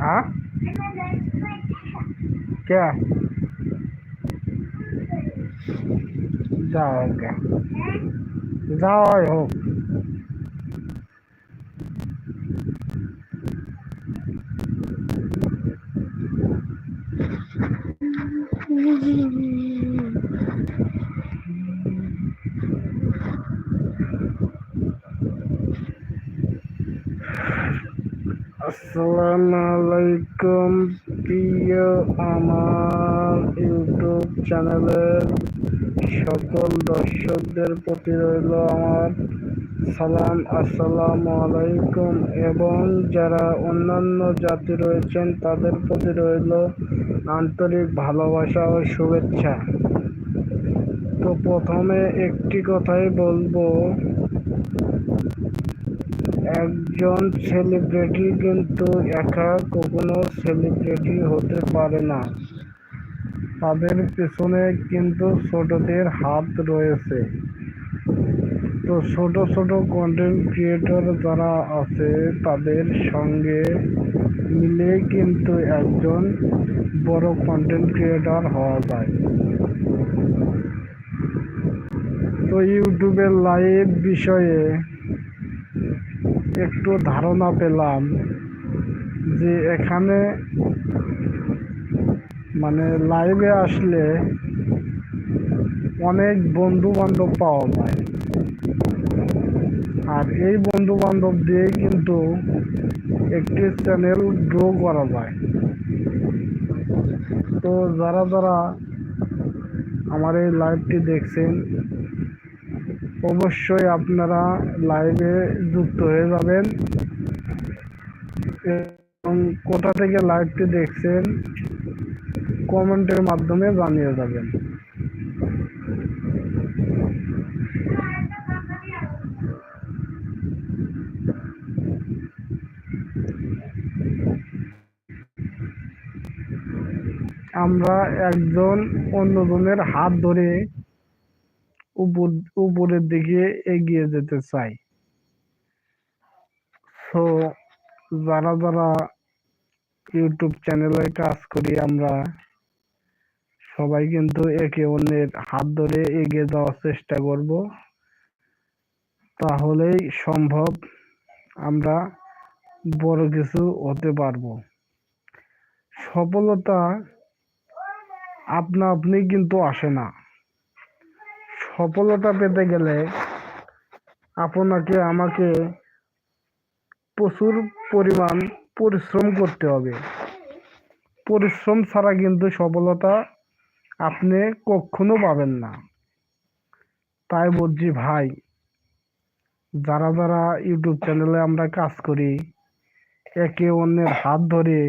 হ্যাঁ কে যাও গে যাও হোক আসসালামু আলাইকুম, প্রিয় আমার ইউটিউব চ্যানেলের সকল দর্শকদের প্রতি রইল আমার সালাম, আসসালামু আলাইকুম। এবং যারা অন্যান্য জাতি রয়েছেন, তাদের প্রতি রইল আন্তরিক ভালোবাসা ও শুভেচ্ছা। তো প্রথমে একটি কথাই বলব একজন সেলিব্রিটি কিন্তু একা কখনো সেলিব্রিটি হতে পারে না। তাদের পেছনে কিন্তু ছোটদের হাত রয়েছে। তো ছোট ছোট কন্টেন্ট ক্রিয়েটর যারা আছে, তাদের সঙ্গে মিলে কিন্তু একজন বড় কন্টেন্ট ক্রিয়েটর হওয়া যায়। তো ইউটিউবের লাইভ বিষয়ে একটু ধারণা পেলাম যে এখানে মানে লাইভে আসলে অনেক বন্ধু বান্ধব পাওয়া যায়। আর এই বন্ধু বান্ধব দিয়ে কিন্তু একটি চ্যানেল গ্রো করা যায়। তো যারা যারা আমার এই লাইভটি দেখছেন অবশ্যই আপনারা লাইভে যুক্ত হয়ে যাবেন। এবং কোথা থেকে লাইভটি দেখছেন কমেন্টের মাধ্যমে জানিয়ে যাবেন। আমরা একজন অন্যজনের হাত ধরে উপরের দিকে এগিয়ে যেতে চাই। সো যারা যারা ইউটিউব চ্যানেলে কাজ করি আমরা, সবাই কিন্তু একে অন্যের হাত ধরে এগিয়ে যাওয়ার চেষ্টা করব। তাহলেই সম্ভব আমরা বড় কিছু হতে পারব। সফলতা আপনা আপনি কিন্তু আসে না। সফলতা পেতে গেলে আপনাকে আমাকে প্রচুর পরিমাণ পরিশ্রম করতে হবে। পরিশ্রম ছাড়া কিন্তু সফলতা আপনি কখনো পাবেন না। তাই বলছি ভাই যারা যারা ইউটিউব চ্যানেলে আমরা কাজ করি একে অন্যের হাত ধরে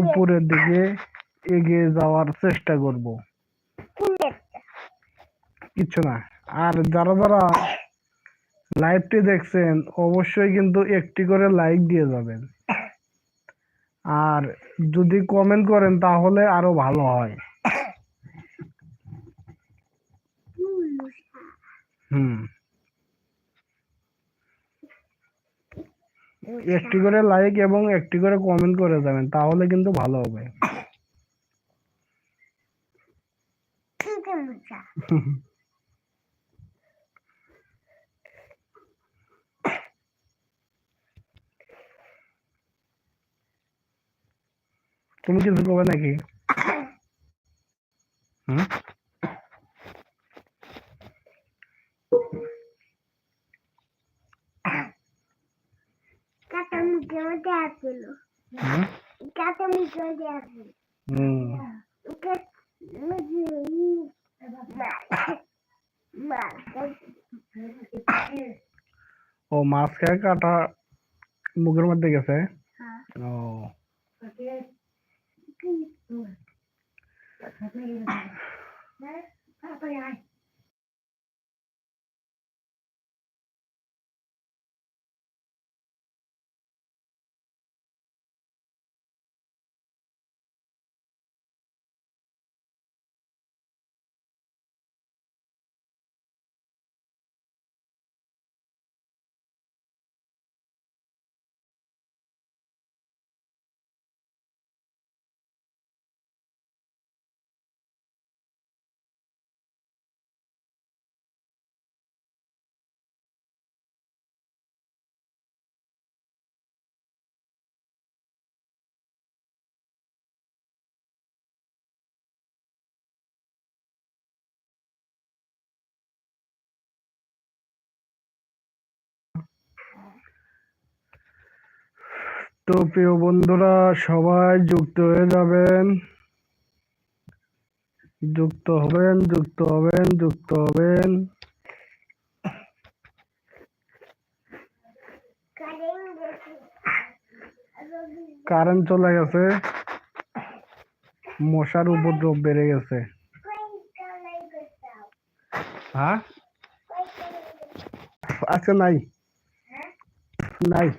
উপরের দিকে এগিয়ে যাওয়ার চেষ্টা করব। কিছু না। আর যারা যারা লাইভটি দেখছেন অবশ্যই কিন্তু একটি করে লাইক দিয়ে যাবেন। আর যদি কমেন্ট করেন তাহলে আরও ভালো হয়। হুম। একটি করে লাইক এবং একটি করে কমেন্ট করে যাবেন তাহলে কিন্তু ভালো হবে। তুমি কিছু করবে নাকি হুম কাটা মুখে মধ্যে আসছিল হুম কাটা মুখে মধ্যে আসছিল হুম ওকে ও মাছ খেয়ে কাটা মুখের মধ্যে গেছে อืมไม่ได้นะป้าไปยาย তো প্রিয় বন্ধুরা, সবাই যুক্ত হয়ে যাবেন। যুক্ত হবেন যুক্ত হবেন যুক্ত হবেন। কারেন্ট চলে গেছে। মশার উপদ্রব বেড়ে গেছে। হ্যাঁ? আচ্ছা নাই। নাই।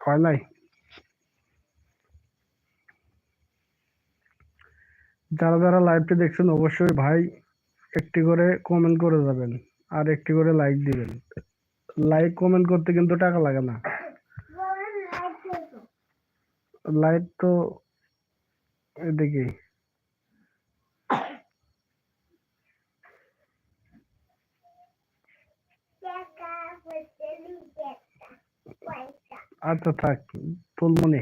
হয় নাই। যারা যারা লাইভটি দেখছেন অবশ্যই ভাই একটি করে কমেন্ট করে যাবেন আর একটি করে লাইক দিবেন। লাইক কমেন্ট করতে কিন্তু টাকা লাগে না। লাইট তো এদিকে আচ্ছা থাক তুলমনি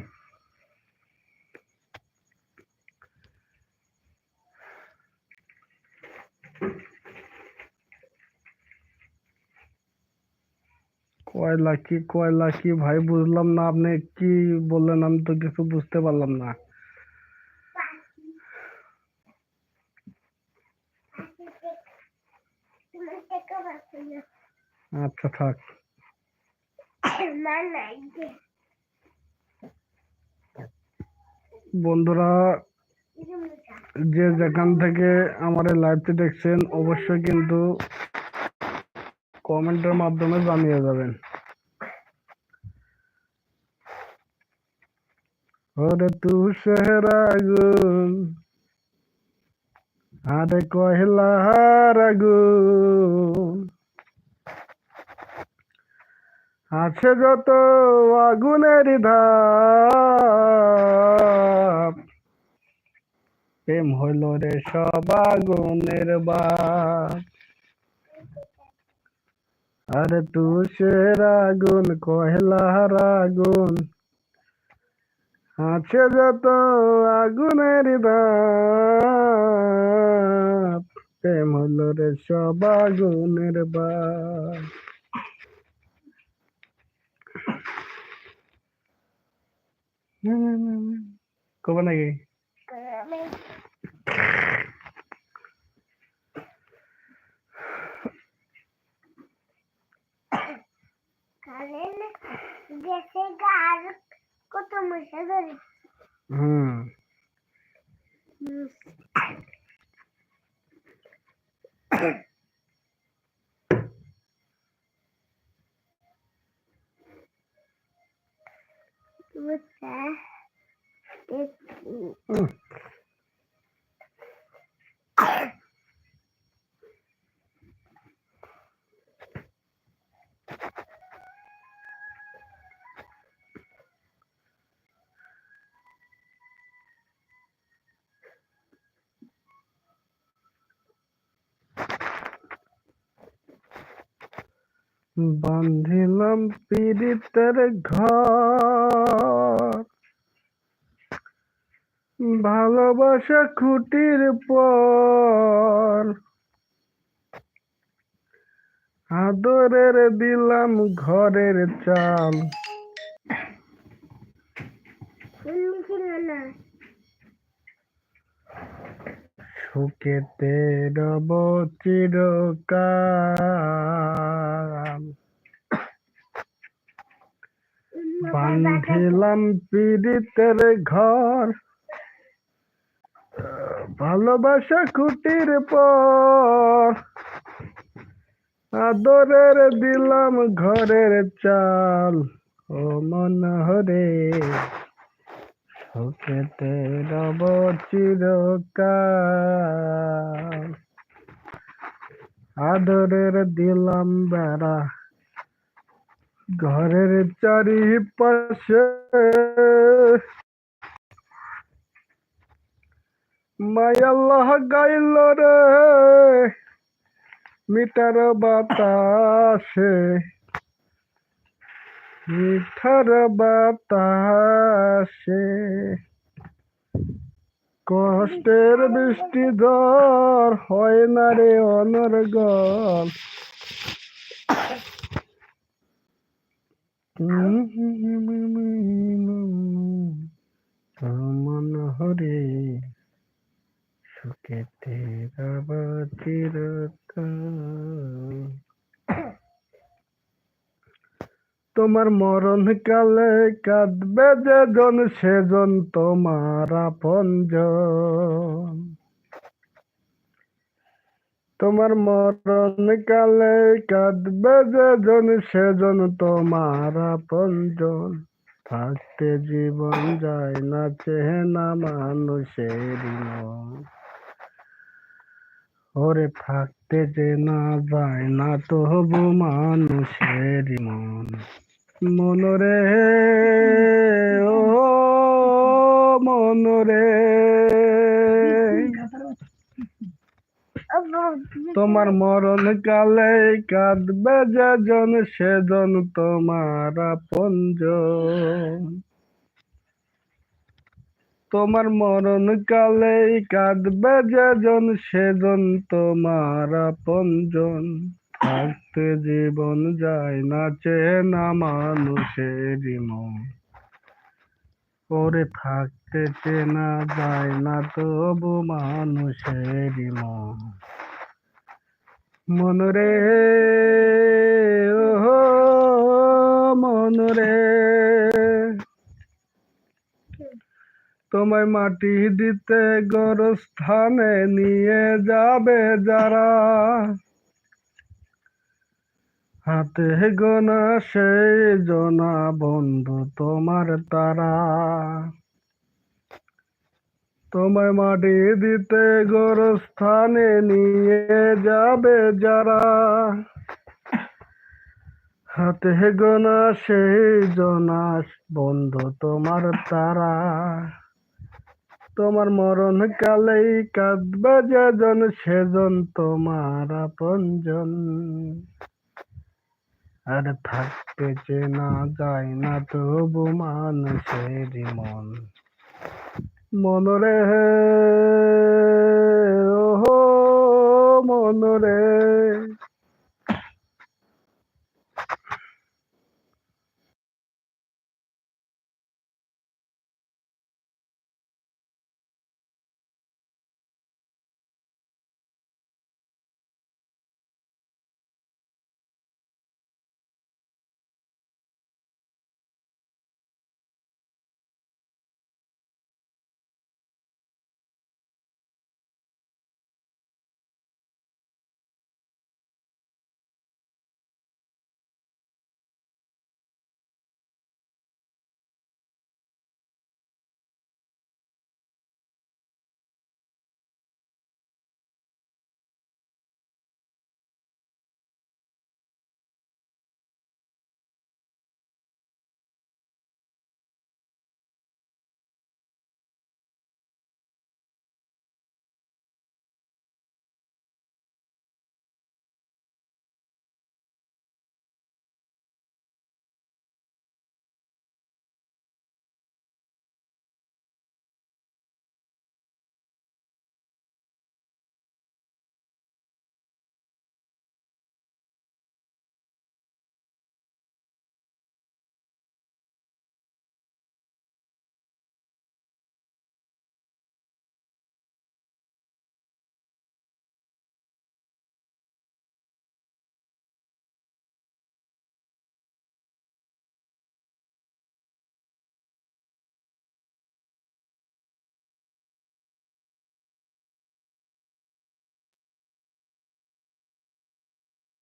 কয় লাখি কয় লাখি ভাই, বুঝলাম না, আপনি কি বললেন আমি তো কিছু বুঝতে পারলাম না। আচ্ছা থাক। বন্ধুরা, যে যেখান থেকে আমার লাইভটি দেখছেন, অবশ্যই কিন্তু কমেন্টের মাধ্যমে জানিয়ে যাবেন। ওরে তু সেহরাগুন আরে কয়লার আগুন আছে যত আগুনের ধাপ। প্রেম হইল রে সব আগুনের বাপ। আরে তুষের আগুন, কয়লার আগুন। আছে যত আগুনের ধাপ। প্রেম হইল রে সব আগুনের বাপ। কবে নাকি কারেন্ট গেছে গার কত মশা ধরে হুম বুঝছে হুম। বান্ধিলাম পীড়িতের ঘর ভালোবাসা খুঁটির পর। আদরের দিলাম ঘরের চাল। সুখেতে রব চিরকাল। বান্ধিলাম পীড়িতের ঘর। ভালোবাসা খুঁটির পর আদরের দিলাম ঘরের চাল। ও মন হরে, সুখেতে রব চিরকাল। আদরের দিলাম বেড়া, ঘরের চারিপাশে মায়াল্লাহ গাইল রে মিটার বাতাসে মিঠার বাতাসে কষ্টের বৃষ্টি ঝড় হয় না রে অনর্গল মন হরে সুখেতে চিরতা তোমার মরণ কালে কাঁদবে যে জন সেজন তোমার আপনজন। তোমার মরণ কালে কাঁদবে যে জন সেজন তোমার আপনজন। থাকতে জীবন যায় না চেনা মানুষের মন। ওরে থাকতে যে না যায় না তবু মানুষের মন। মনরে ও মনরে তোমার মরণ কালে কাঁদবে যেজন, সেজন তোমার আপনজন। তোমার মরণ কালে কাঁদবে যেজন, সেজন তোমার আপনজন। থাকতে জীবন যায় না চেনা মানুষের মন। ওরে থাকতে চেনা যায় না তবু মানুষের মন। মনরে ও তোমায় মাটি দিতে গরস্থানে নিয়ে যাবে যারা। হাতে গোনা সেই জনা বন্ধু তোমার তারা। তোমায় মাটি দিতে গোরস্থানে নিয়ে যাবে যারা। হাতে গোনা সেই জনা বন্ধু তোমার তারা। তোমার মরণ কালেই কাঁদবে যেজন, সেজন তোমার আপনজন। আর থাকতে চেনা যায় না তবু মানুষের মন। মনরে